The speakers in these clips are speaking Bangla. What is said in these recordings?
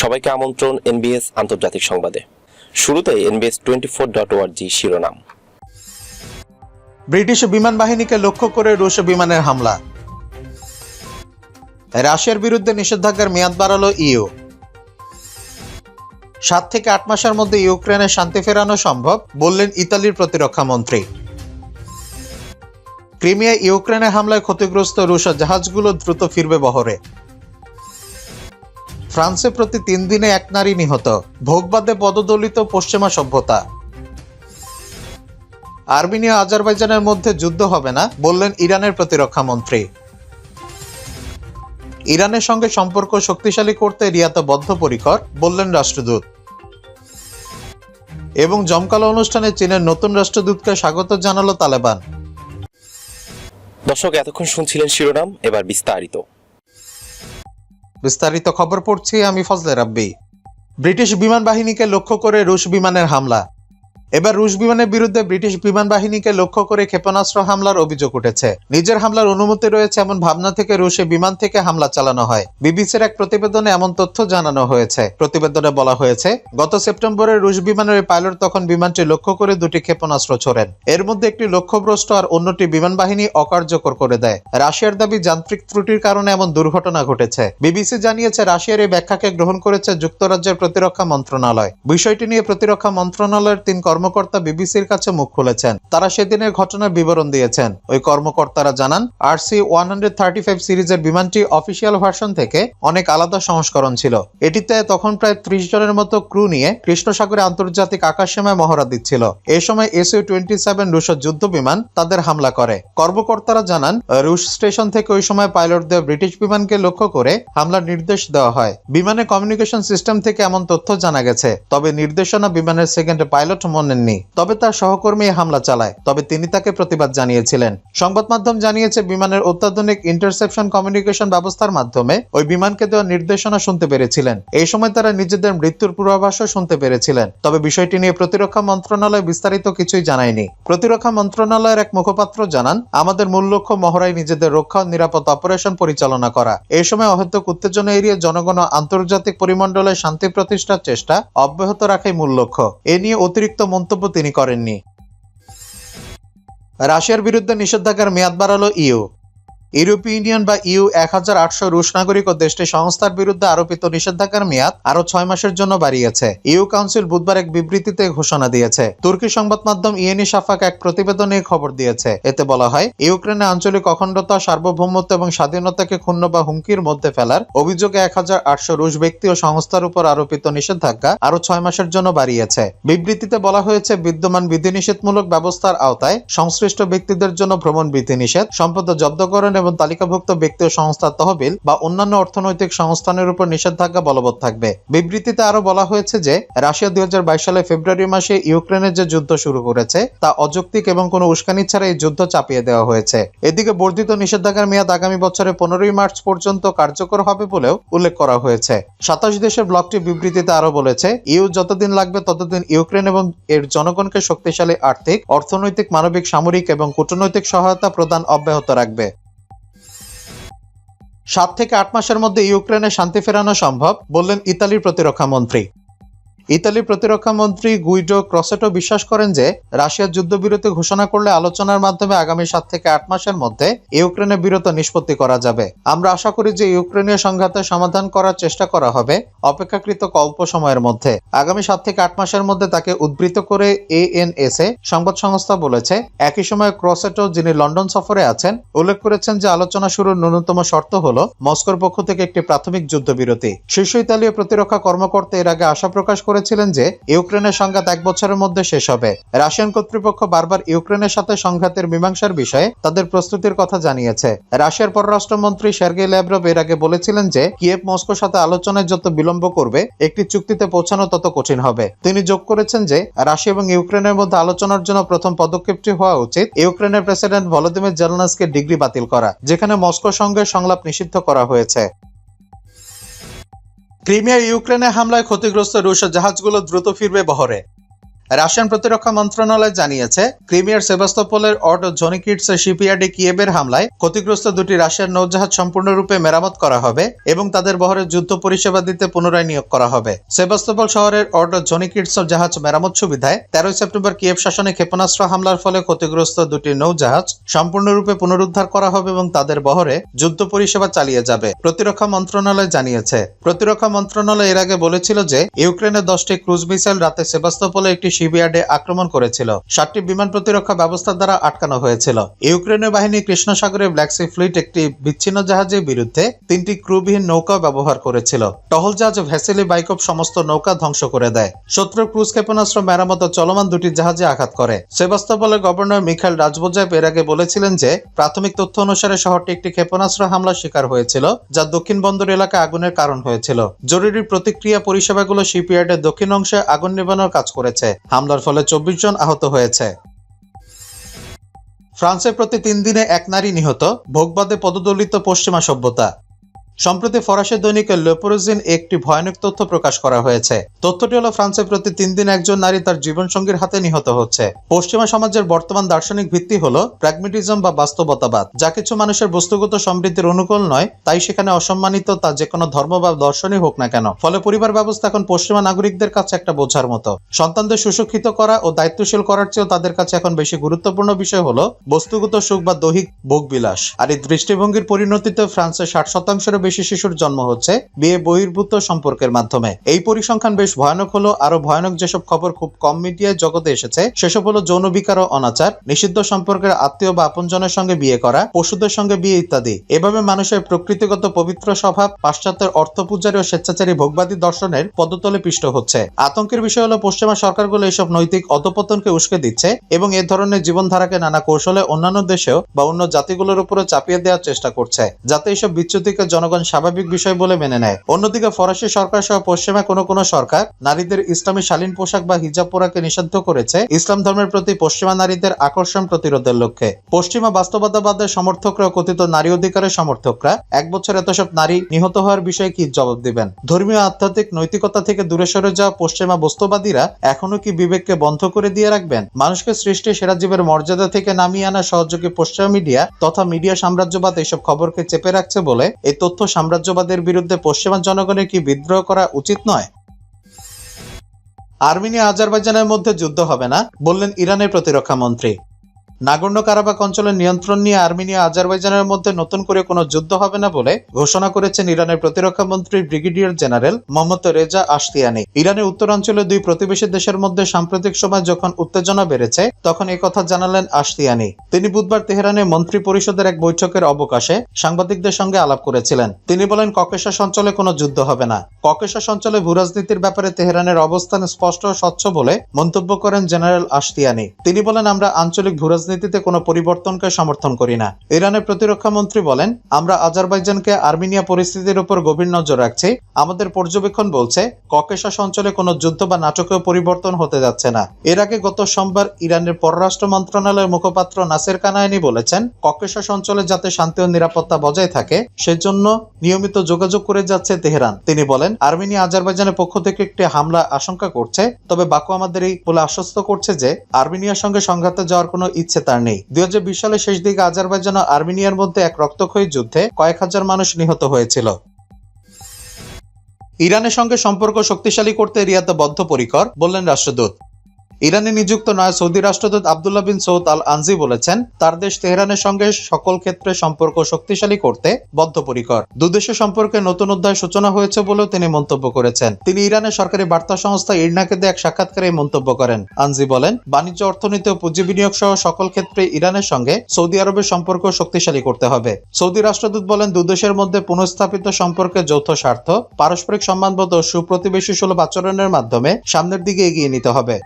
সবাইকে আমন্ত্রণ এনবিএস আন্তর্জাতিক সংবাদে। শুরুতে এনবিএস টোয়েন্টি ফোর ডট ওয়ার্জি শিরোনাম। ব্রিটিশ বিমান বাহিনীকে লক্ষ্য করে রুশ বিমানের হামলা। রাশিয়ার বিরুদ্ধে নিষেধাজ্ঞার মেয়াদ বাড়ালো ইউ। সাত থেকে আট মাসের মধ্যে ইউক্রেনে শান্তি ফেরানো সম্ভব, বললেন ইতালির প্রতিরক্ষা মন্ত্রী। ক্রিমিয়া ইউক্রেনের হামলায় ক্ষতিগ্রস্ত রুশ জাহাজগুলো দ্রুত ফিরবে বহরে। ফ্রান্সে প্রতি তিন দিনে এক নারী নিহত। ভোগবাদে পদদলিত পশ্চিমা সভ্যতা। আর্মেনিয়া আজারবাইজানের মধ্যে যুদ্ধ হবে না, বললেন ইরানের প্রতিরক্ষা মন্ত্রী ইরানের সঙ্গে সম্পর্ক শক্তিশালী করতে রিয়াত বদ্ধপরিকর, বললেন রাষ্ট্রদূত। এবং জমকালো অনুষ্ঠানে চীনের নতুন রাষ্ট্রদূতকে স্বাগত জানালো তালেবান। দর্শক, এতক্ষণ শুনছিলেন শিরোনাম, এবার বিস্তারিত। বিস্তারিত খবর পড়ছি আমি ফজলে রাব্বি। ব্রিটিশ বিমান বাহিনীকে লক্ষ্য করে রুশ বিমানের হামলা। এবার রুশ বিমানের বিরুদ্ধে ব্রিটিশ বিমান বাহিনীকে লক্ষ্য করে ক্ষেপণাস্ত্র হামলার অভিযোগ উঠেছে। নিজের হামলার অনুমতি রয়েছে এমন ভাবনা থেকে রুশে বিমান থেকে হামলা চালানো হয়। বিবিসির এক প্রতিবেদনে এমন তথ্য জানানো হয়েছে। প্রতিবেদনে বলা হয়েছে, গত সেপ্টেম্বরে রুশ বিমানের পাইলট তখন বিমানটি লক্ষ্য করে দুটি ক্ষেপণাস্ত্র ছোড়েন। এর মধ্যে একটি লক্ষ্যভ্রষ্ট আর অন্যটি বিমান বাহিনী অকার্যকর করে দেয়। রাশিয়ার দাবি যান্ত্রিক ত্রুটির কারণে এমন দুর্ঘটনা ঘটেছে। বিবিসি জানিয়েছে, রাশিয়ার এই ব্যাখ্যাকে গ্রহণ করেছে যুক্তরাজ্যের প্রতিরক্ষা মন্ত্রণালয়। বিষয়টি নিয়ে প্রতিরক্ষা মন্ত্রণালয়ের তিন কর্মকর্তা বিবিসির কাছে মুখ খুলেছেন। তারা সেদিনের ঘটনার বিবরণ দিয়েছেন। ওই কর্মকর্তারা জানান থার্টি ফাইভ সিরিজের বিমানটি অফিসিয়াল ভার্সন থেকে অনেক আলাদা সংস্করণ ছিল। এটিতে তখন প্রায় ত্রিশ জনের মতো ক্রু নিয়ে কৃষ্ণসাগরে আন্তর্জাতিক আকাশসীমায় মহড়া দিচ্ছিল। এই সময় এসইউ টোয়েন্টি সেভেন রুশ যুদ্ধ বিমান তাদের হামলা করে। কর্মকর্তারা জানান, রুশ স্টেশন থেকে ওই সময় পাইলটদের ব্রিটিশ বিমানকে লক্ষ্য করে হামলার নির্দেশ দেওয়া হয়। বিমানে কমিউনিকেশন সিস্টেম থেকে এমন তথ্য জানা গেছে, তবে নির্দেশনা বিমানের সেকেন্ড পাইলট মনেননি তবে তার সহকর্মী হামলা চালায়। তবে তিনি তাকে প্রতিবাদ জানিয়েছিলেন। সংবাদ মাধ্যম জানিয়েছে, বিমানের অত্যাধুনিক ইন্টারসেপশন কমিউনিকেশন ব্যবস্থার মাধ্যমে ওই বিমানকে দেওয়া নির্দেশনা শুনতে পেরেছিলেন। এই সময় তারা নিজেদের মৃত্যুর পূর্বাভাসও শুনতে পেরেছিলেন। তবে বিষয়টি নিয়ে প্রতিরক্ষা মন্ত্রণালয় বিস্তারিত কিছুই জানায়নি। প্রতিরক্ষা মন্ত্রণালয়ের এক মুখপাত্র জানান, আমাদের মূল লক্ষ্য মহড়ায় নিজেদের রক্ষা নিরাপদ অপারেশন পরিচালনা করা। এই সময় অহেতুক উত্তেজনা এড়িয়ে জনগণ আন্তর্জাতিক পরিমণ্ডলে শান্তি প্রতিষ্ঠার চেষ্টা অব্যাহত রাখাই মূল লক্ষ্য। এ নিয়ে অতিরিক্ত মন্তব্য তিনি করেননি। রাশিয়ার বিরুদ্ধে নিষেধাজ্ঞার মেয়াদ বাড়ালো ইউ। ইউরোপীয় ইউনিয়ন বা ইউ এক হাজার আটশো রুশ নাগরিক ও দেশটি সংস্থার বিরুদ্ধে আরোপিত নিষেধাজ্ঞার মেয়াদ আরও ছয় মাসের জন্য বাড়িয়েছে। ইউ কাউন্সিল বুধবার এক বিবৃতিতে ঘোষণা দিয়েছে। তুর্কি সংবাদ মাধ্যম ইয়েনি সাফাক এক প্রতিবেদনে খবর দিয়েছে। এতে বলা হয়, ইউক্রেনে আঞ্চলিক অখণ্ডতা, সার্বভৌমত্ব এবং স্বাধীনতাকে ক্ষুণ্ণ বা হুমকির মধ্যে ফেলার অভিযোগে এক হাজার আটশো রুশ ব্যক্তি ও সংস্থার উপর আরোপিত নিষেধাজ্ঞা আরও ছয় মাসের জন্য বাড়িয়েছে। বিবৃতিতে বলা হয়েছে, বিদ্যমান বিধিনিষেধমূলক ব্যবস্থার আওতায় সংশ্লিষ্ট ব্যক্তিদের জন্য ভ্রমণ বিধিনিষেধ, সম্পদ জব্দকরণ এবং তালিকাভুক্ত ব্যক্তি ও সংস্থার তহবিল বা অন্যান্য অর্থনৈতিক সংস্থানের উপর নিষেধাজ্ঞা বলবৎ থাকবে। বিবৃতিতে আরও বলা হয়েছে যে, রাশিয়া দুই হাজার বাইশ সালে ফেব্রুয়ারি মাসে ইউক্রেনের যে যুদ্ধ শুরু করেছে, তা অযৌক্তিক এবং কোনো উস্কানি ছাড়া এই যুদ্ধ চাপিয়ে দেওয়া হয়েছে। এদিকে বর্ধিত নিষেধাজ্ঞার মেয়াদ আগামী বছরের পনেরোই মার্চ পর্যন্ত কার্যকর হবে বলেও উল্লেখ করা হয়েছে। সাতাশ দেশের ব্লকটি বিবৃতিতে আরও বলেছে, ইউ যতদিন লাগবে ততদিন ইউক্রেন এবং এর জনগণকে শক্তিশালী আর্থিক, অর্থনৈতিক, মানবিক, সামরিক এবং কূটনৈতিক সহায়তা প্রদান অব্যাহত রাখবে। সাত থেকে আট মাসের মধ্যে ইউক্রেনে শান্তি ফেরানো সম্ভব বললেন ইতালির প্রতিরক্ষা মন্ত্রী। ইতালির প্রতিরক্ষা মন্ত্রী গুইডো ক্রসেটো বিশ্বাস করেন যে রাশিয়ার যুদ্ধবিরতি ঘোষণা করলে আলোচনার মাধ্যমে আগামী সাত থেকে আট মাসের মধ্যে ইউক্রেনে বিরত নিষ্পত্তি করা যাবে। আমরা আশা করি যে ইউক্রেনীয় সংঘাতের সমাধান করার চেষ্টা করা হবে অপেক্ষাকৃত অল্প সময়ের মধ্যে। আগামী সাত থেকে আট মাসের মধ্যে তাকে উদ্বৃত্ত করে এন এস এ সংবাদ সংস্থা বলেছে, একই সময় ক্রসেটো যিনি লন্ডন সফরে আছেন, উল্লেখ করেছেন যে আলোচনা শুরুর ন্যূনতম শর্ত হল মস্কোর পক্ষ থেকে একটি প্রাথমিক যুদ্ধবিরতি। শীর্ষ ইতালীয় প্রতিরক্ষা কর্মকর্তা এর আগে আশা প্রকাশ করেছিলেন যে, ইউক্রেনের সংঘাত এক বছরের মধ্যে শেষ হবে। রাশিয়ান কর্তৃপক্ষ বারবার ইউক্রেনের সাথে সংঘাতের মীমাংসার বিষয়ে তাদের প্রস্তুতির কথা জানিয়েছে। রাশিয়ার পররাষ্ট্রমন্ত্রী সের্গেই ল্যাভরভ এর আগে বলেছিলেন যে, কিয়েভ মস্কোর সাথে আলোচনায় যত বিলম্ব করবে, একটি চুক্তিতে পৌঁছানো তত কঠিন হবে। তিনি যোগ করেছেন যে, রাশিয়া এবং ইউক্রেনের মধ্যে আলোচনার জন্য প্রথম পদক্ষেপটি হওয়া উচিত ইউক্রেনের প্রেসিডেন্ট ভলোদিমির জেলনাসকে ডিগ্রি বাতিল করা, যেখানে মস্কো সঙ্গে সংলাপ নিষিদ্ধ করা হয়েছে। ক্রিমিয়া ইউক্রেনে হামলায় ক্ষতিগ্রস্ত রুশ জাহাজগুলো দ্রুত ফিরবে বহরে। রাশিয়ান প্রতিরক্ষা মন্ত্রণালয় জানিয়েছে, ক্রিমিয়ার সেবাস্তোপোলের অড জনিকিটস শিপইয়ার্ডে কিয়েবের হামলায় ক্ষতিগ্রস্ত দুটি রাশিয়ার নৌজাহাজ সম্পূর্ণরূপে মেরামত করা হবে এবং তাদের বহরে যুদ্ধ পরিষেবা দিতে পুনরায় নিয়োগ করা হবে। সেবাস্তোপল শহরের অড জনিকিটস জাহাজ মেরামত সুবিধায় তেরোই সেপ্টেম্বর কিয়েভ শাসনে ক্ষেপণাস্ত্র হামলার ফলে ক্ষতিগ্রস্ত দুটি নৌজাহাজ সম্পূর্ণরূপে পুনরুদ্ধার করা হবে এবং তাদের বহরে যুদ্ধ পরিষেবা চালিয়ে যাবে। প্রতিরক্ষা মন্ত্রণালয় জানিয়েছে, প্রতিরক্ষা মন্ত্রণালয় এর আগে বলেছিল যে ইউক্রেনের দশটি ক্রুজ মিসাইল রাতে সেবাস্তোপলে একটি শিবিয়ার্ডে আক্রমণ করেছিল। সাতটি বিমান প্রতিরক্ষা ব্যবস্থার দ্বারা আটকানো হয়েছিল। ইউক্রেনের বাহিনী কৃষ্ণ সাগরে ব্ল্যাক সি ফ্লিট একটি বিচ্ছিন্ন জাহাজের বিরুদ্ধে তিনটি ক্রুবিহীন নৌকা ব্যবহার করেছিল। টহল জাহাজ ভ্যাসেলি, বাইকপ সমস্ত নৌকা ধ্বংস করে দেয়। শত্রু ক্রুজ ক্ষেপণাস্ত্র মেরামত চলমান দুটি জাহাজে আঘাত করে। সেবাস্তোপলের গভর্নর মিখাইল রাজবোজাইভ এর আগে বলেছিলেন যে, প্রাথমিক তথ্য অনুসারে শহরটি একটি ক্ষেপণাস্ত্র হামলার শিকার হয়েছিল, যা দক্ষিণ বন্দর এলাকায় আগুনের কারণ হয়েছিল। জরুরি প্রতিক্রিয়া পরিষেবাগুলো শিপইয়ার্ডের দক্ষিণ অংশে আগুন নেভানোর কাজ করেছে। হামলার ফলে চব্বিশ জন আহত হয়েছে। ফ্রান্সের প্রতি তিন দিনে এক নারী নিহত ভোগবাদে পদদলিত পশ্চিমা সভ্যতা। সম্প্রতি ফরাসি দৈনিকে লেপোরোজিন একটি ভয়ানক তথ্য প্রকাশ করা হয়েছে। তথ্যটি হলো ফ্রান্সের প্রতি তিন দিন একজন নারী তার জীবনসঙ্গীর হাতে নিহত হচ্ছে। পশ্চিমা সমাজের বর্তমান দার্শনিক ভিত্তি হলো, প্র্যাগমেটিজম বা বাস্তবতাবাদ। যা কিছু মানুষের বস্তুগত সমৃদ্ধির অনুকূল নয়, তাই সেখানে অসম্মানিত তা যে কোনো ধর্ম বা দর্শনই হোক না কেন। ফলে পরিবার ব্যবস্থা এখন পশ্চিমা নাগরিকদের কাছে একটা বোঝার মতো। সন্তানদের সুশিক্ষিত করা ও দায়িত্বশীল করার চেয়েও তাদের কাছে এখন বেশি গুরুত্বপূর্ণ বিষয় হলো, বস্তুগত সুখ বা দৈহিক ভোগবিলাস। আর এই দৃষ্টিভঙ্গির পরিণতিতে ফ্রান্সের ষাট শতাংশেরও বেশি শিশুর জন্ম হচ্ছে বিয়ে বহির্ভূত সম্পর্কের মাধ্যমে। এই পরিসংখ্যান বেশ ভয়ানক হলো আরও ভয়ানক যেসব খবর খুব কম মিডিয়ায় জগতে এসেছে, সেসব হলো যৌন বিকার ও অনাচার, নিষিদ্ধ সম্পর্কের আত্মীয় বা আপনজনের সঙ্গে বিয়ে করা, পশুদের সঙ্গে বিয়ে ইত্যাদি। এভাবে মানুষের প্রকৃতিগত পবিত্র স্বভাব, পাশ্চাত্যের অর্থপূজারী ও স্বেচ্ছাচারী ভোগবাদী দর্শনের পদতলে পিষ্ট হচ্ছে। আতঙ্কের বিষয় হলো পশ্চিমা সরকারগুলো এসব নৈতিক অধপতনকে উস্কে দিচ্ছে এবং এ ধরনের জীবনধারাকে নানা কৌশলে অন্যান্য দেশেও বা অন্য জাতিগুলোর উপরে চাপিয়ে দেওয়ার চেষ্টা করছে, যাতে এইসব বিচ্যুতিকে জনগণ স্বাভাবিক বিষয় বলে মেনে নেয়। অন্যদিকে ফরাসি সরকার সহ পশ্চিমা কোনো কোনো সরকার নারীদের ইসলামী শালীন পোশাক বা হিজাব পরাকে নিষিদ্ধ করেছে। ইসলাম ধর্মের প্রতি পশ্চিমা নারীদের আকর্ষণ প্রতিরোধের লক্ষ্যে। পশ্চিমা বাস্তবতাবাদের সমর্থকরা কথিত নারী অধিকারের সমর্থকরা এক বছর এত সব নারী নিহত হওয়ার বিষয়ে কি জবাব দিবেন? ধর্মীয়, আধ্যাত্মিক, নৈতিকতা থেকে দূরে সরে যাওয়া পশ্চিমা বস্তুবাদীরা এখনও কি বিবেককে বন্ধ করে দিয়ে রাখবেন? মানুষকে সৃষ্টি সেরা জীবের মর্যাদা থেকে নামিয়ে আনা সহযোগী পশ্চিমা মিডিয়া তথা মিডিয়া সাম্রাজ্যবাদ এইসব খবরকে চেপে রাখছে বলে এই তথ্য সাম্রাজ্যবাদের বিরুদ্ধে পশ্চিমা জনগণের কি বিদ্রোহ করা উচিত নয়? আর্মেনিয়া আজারবাইজানের মধ্যে যুদ্ধ হবে না, বললেন ইরানের প্রতিরক্ষা মন্ত্রী। নাগর্ণ কারাবাক অঞ্চলের নিয়ন্ত্রণ নিয়ে আর্মেনিয়া আজারবাইজানের মধ্যে নতুন করে কোনো যুদ্ধ হবে না বলে ঘোষণা করেছেন ইরানের প্রতিরক্ষা মন্ত্রী brigadier general Mohammad Reza Ashtiani. ইরানের উত্তরাঞ্চলে দুই প্রতিবেশী দেশের মধ্যে সাম্প্রতিক সময় যখন উত্তেজনা বেড়েছে, তখন কথা জানালেন আশতিয়ানি। তিনি বুধবার তেহরানে মন্ত্রী পরিষদের এক বৈঠকের অবকাশে সাংবাদিকদের সঙ্গে আলাপ করেছিলেন। তিনি বলেন, ককেশাস অঞ্চলে কোনো যুদ্ধ হবে না। ককেশাস অঞ্চলে ভূরাজনীতির ব্যাপারে তেহরানের অবস্থান স্পষ্ট ও স্বচ্ছ বলে মন্তব্য করেন জেনারেল আশতিয়ানি। তিনি বলেন, আমরা আঞ্চলিক ভূরাজনীতিতে কোনো পরিবর্তনকে সমর্থন করি না। ইরানের প্রতিরক্ষা মন্ত্রী বলেন, আমরা আজারবাইজানকে আর্মেনিয়া পরিস্থিতির উপর গভীর নজর রাখছি। আমাদের পর্যবেক্ষণ বলছে, ককেশাস অঞ্চলে কোনো যুদ্ধ বা নাটকীয় পরিবর্তন হতে যাচ্ছে না। এর আগে গত সোমবার ইরানের পররাষ্ট্র মন্ত্রণালয়ের মুখপাত্র নাসের কানায়নি বলেছেন, ককেশাস অঞ্চলে যাতে শান্তি ও নিরাপত্তা বজায় থাকে, সেজন্য নিয়মিত যোগাযোগ করে যাচ্ছে তেহরান। তিনি বলেন, আর্মেনিয়া আজারবাইজানের পক্ষ থেকে একটি হামলা আশঙ্কা করছে, তবে বাকু আমাদের এই বলে আশ্বস্ত করছে যে, আর্মেনিয়ার সঙ্গে সংঘাতে যাওয়ার কোনো ইচ্ছে তার নেই। দুই হাজার বিশ সালের শেষ দিকে আজারবাইজান ও আর্মেনিয়ার মধ্যে এক রক্তক্ষয়ী যুদ্ধে কয়েক হাজার মানুষ নিহত হয়েছিল। ইরানের সঙ্গে সম্পর্ক শক্তিশালী করতে রিয়াদ বদ্ধপরিকর, বললেন রাষ্ট্রদূত। ইরানে নিযুক্ত নয় সৌদি রাষ্ট্রদূত Abdullah bin Saud Al Anzi বলেছেন, তার দেশ তেহরানের সঙ্গে সকল ক্ষেত্রে সম্পর্ক শক্তিশালী করতে বদ্ধপরিকর। দুদেশের সম্পর্কে নতুন অধ্যায় সূচনা হয়েছে বলেও তিনি মন্তব্য করেছেন। তিনি ইরানের সরকারি বার্তা সংস্থা ইরনাকে দিয়ে এক সাক্ষাৎকারে মন্তব্য করেন। আনজি বলেন, বাণিজ্য, অর্থনীতি ও পুঁজি বিনিয়োগ সহ সকল ক্ষেত্রে ইরানের সঙ্গে সৌদি আরবের সম্পর্ক শক্তিশালী করতে হবে। সৌদি রাষ্ট্রদূত বলেন, দুদেশের মধ্যে পুনঃস্থাপিত সম্পর্কে যৌথ স্বার্থ, পারস্পরিক সম্মানবোধ ও সুপ্রতিবেশী সুলভ আচরণের মাধ্যমে সামনের দিকে এগিয়ে নিতে হবে।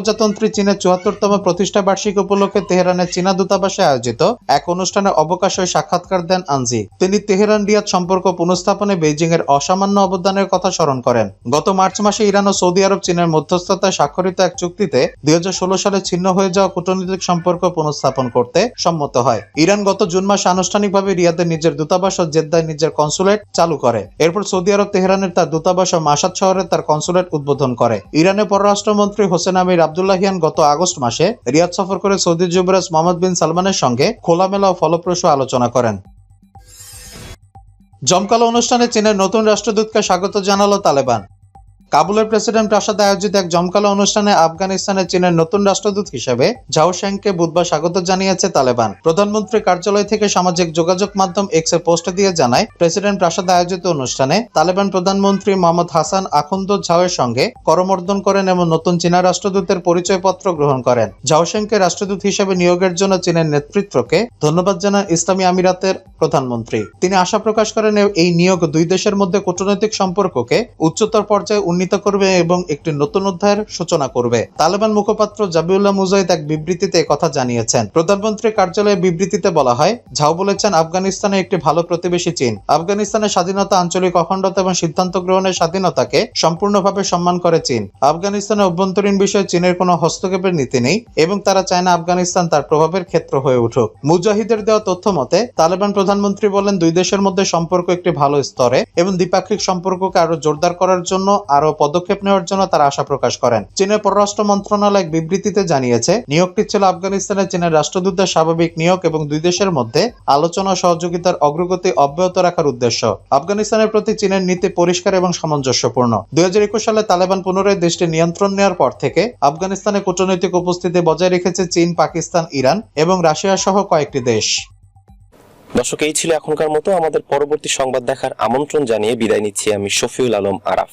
গণপ্রজাতন্ত্রী চীনের চুয়াত্তরতম প্রতিষ্ঠা বার্ষিকী উপলক্ষে তেহরানের চীনা দূতাবাসে আয়োজিত এক অনুষ্ঠানে অবকাশে সাক্ষাৎকার দেন আনজি। তিনি তেহরান রিয়াদ সম্পর্ক পুনঃস্থাপনে বেইজিং এর অসামান্য অবদানের কথা স্মরণ করেন। গত মার্চ মাসে ইরান ও সৌদি আরব চীনের মধ্যস্থতায় স্বাক্ষরিত এক চুক্তিতে দুই সালে ছিন্ন হয়ে যাওয়া কূটনৈতিক সম্পর্ক পুনঃস্থাপন করতে সম্মত হয়। ইরান গত জুন মাসে আনুষ্ঠানিকভাবে রিয়াদের নিজের দূতাবাস ও জেদ্দায় নিজের কনসুলেট চালু করে। এরপর সৌদি আরব তেহরানের তার দূতাবাস ও মাসাদ শহরে তার কনসুলেট উদ্বোধন করে। ইরানের পররাষ্ট্রমন্ত্রী হোসেন আমির আবদুল্লাহিয়ান গত আগস্ট মাসে রিয়াদ সফর করে সৌদি যুবরাজ মোহাম্মদ বিন সালমানের সঙ্গে খোলামেলা ও ফলপ্রসূ আলোচনা করেন। জমকালো অনুষ্ঠানে চীনের নতুন রাষ্ট্রদূতকে স্বাগত জানালো তালেবান। কাবুলের প্রেসিডেন্ট প্রাসাদে আয়োজিত এক জমকালো অনুষ্ঠানে আফগানিস্তানে চীনের নতুন রাষ্ট্রদূত হিসেবে ঝাও শ্যাংকে বুধবার স্বাগত জানিয়েছে তালেবান। প্রধানমন্ত্রী কার্যালয় থেকে সামাজিক যোগাযোগ মাধ্যম এক্সে পোস্ট দিয়ে জানায়, প্রেসিডেন্ট প্রাসাদে আয়োজিত অনুষ্ঠানে তালেবান প্রধানমন্ত্রী মোহাম্মদ হাসান আখুন্দ ঝাওয়ের সঙ্গে করমর্দন করেন এবং নতুন চীনা রাষ্ট্রদূতের পরিচয়পত্র গ্রহণ করেন। ঝাও শ্যাংকে রাষ্ট্রদূত হিসেবে নিয়োগের জন্য চীনের নেতৃত্বকে ধন্যবাদ জানান ইসলামী আমিরাতের প্রধানমন্ত্রী। তিনি আশা প্রকাশ করেন, এই নিয়োগ দুই দেশের মধ্যে কূটনৈতিক সম্পর্ককে উচ্চতর পর্যায়ে উন্নীত করবে এবং একটি নতুন অধ্যায়ের সূচনা করবে। তালেবান মুখপাত্র জাবিউল্লাহ মুজাহিদ এক বিবৃতিতে কথা জানিয়েছেন। প্রধানমন্ত্রীর কার্যালয়ে বিবৃতিতে বলা হয় ঝাও বলেছেন, আফগানিস্তানে একটি ভালো প্রতিবেশী চীন। আফগানিস্তানের স্বাধীনতা, আঞ্চলিক অখণ্ডতা এবং সিদ্ধান্ত গ্রহণের স্বাধীনতাকে সম্পূর্ণভাবে সম্মান করে চীন। আফগানিস্তানের অভ্যন্তরীণ বিষয়ে চীনের কোনো হস্তক্ষেপের নীতি নেই এবং তারা চায় না আফগানিস্তান তার প্রভাবের ক্ষেত্র হয়ে উঠুক। মুজাহিদের দেওয়া তথ্য মতে, তালেবান প্রধানমন্ত্রী বলেন, দুই দেশের মধ্যে সম্পর্ক একটি ভালো স্তরে এবং দ্বিপাক্ষিক সম্পর্ককে আরও জোরদার করার জন্য আরও পদক্ষেপ নেওয়ার জন্য তারা আশা প্রকাশ করেন। চীনের পররাষ্ট্র মন্ত্রণালয় এক বিবৃতিতে জানিয়েছে, নিয়োগটি ছিল আফগানিস্তানে চীনের রাষ্ট্রদূতের স্বাভাবিক নিয়োগ এবং দুই দেশের মধ্যে আলোচনা সহযোগিতার অগ্রগতি অব্যাহত রাখার উদ্দেশ্য। আফগানিস্তানের প্রতি চীনের নীতি পরিষ্কার এবং সামঞ্জস্যপূর্ণ। দুই সালে তালেবান পুনরায় দেশটি নিয়ন্ত্রণ নেওয়ার পর থেকে আফগানিস্তানে কূটনৈতিক উপস্থিতি বজায় রেখেছে চীন, পাকিস্তান, ইরান এবং রাশিয়া সহ কয়েকটি দেশ। দর্শক, এই ছিল এখনকার মতো। আমাদের পরবর্তী সংবাদ দেখার আমন্ত্রণ জানিয়ে বিদায় নিচ্ছি আমি শফিউল আলম আরাফ।